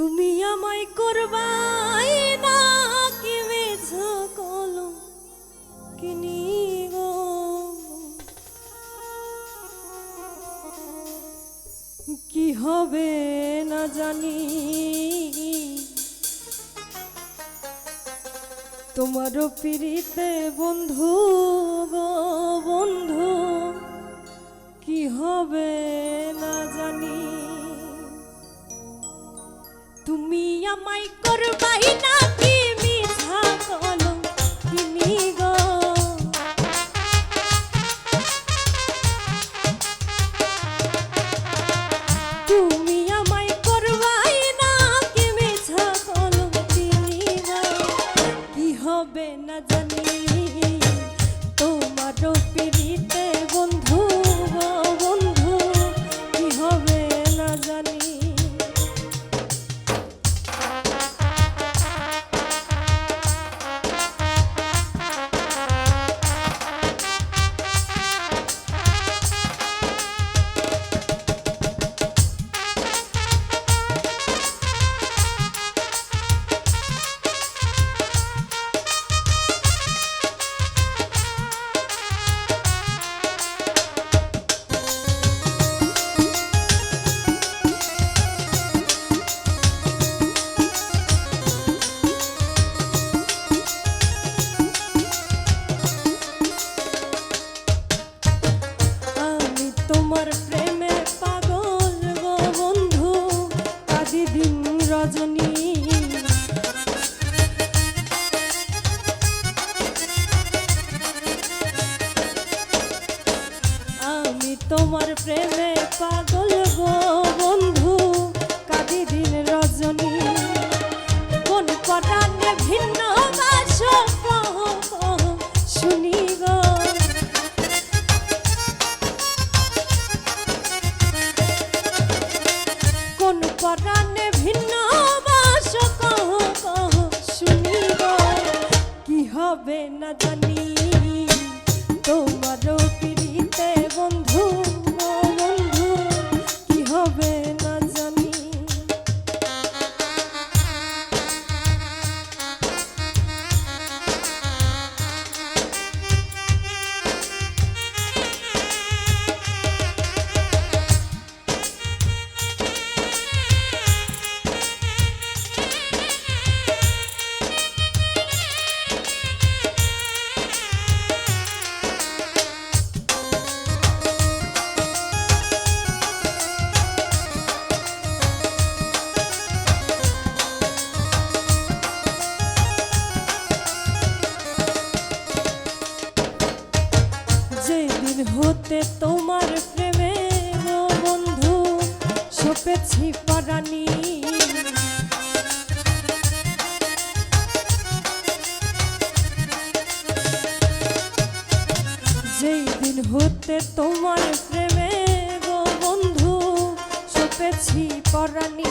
তুমি আমায় করবাই না কি মেঝ কলো কিনি গো কি হবে না জানি। তোমারও পিড়িতে বন্ধু গো বন্ধু, কি হবে না জানি। আমায় করবাই না তোমার প্রেমে পাগল গো বন্ধু কাদি দিন রজনী। আমি তোমার হবে না জানি। তোমারও ঝোপেছি পরানি। যেই দিন হতে তোমার প্রেমে গো বন্ধু ঝোপেছি পরানি।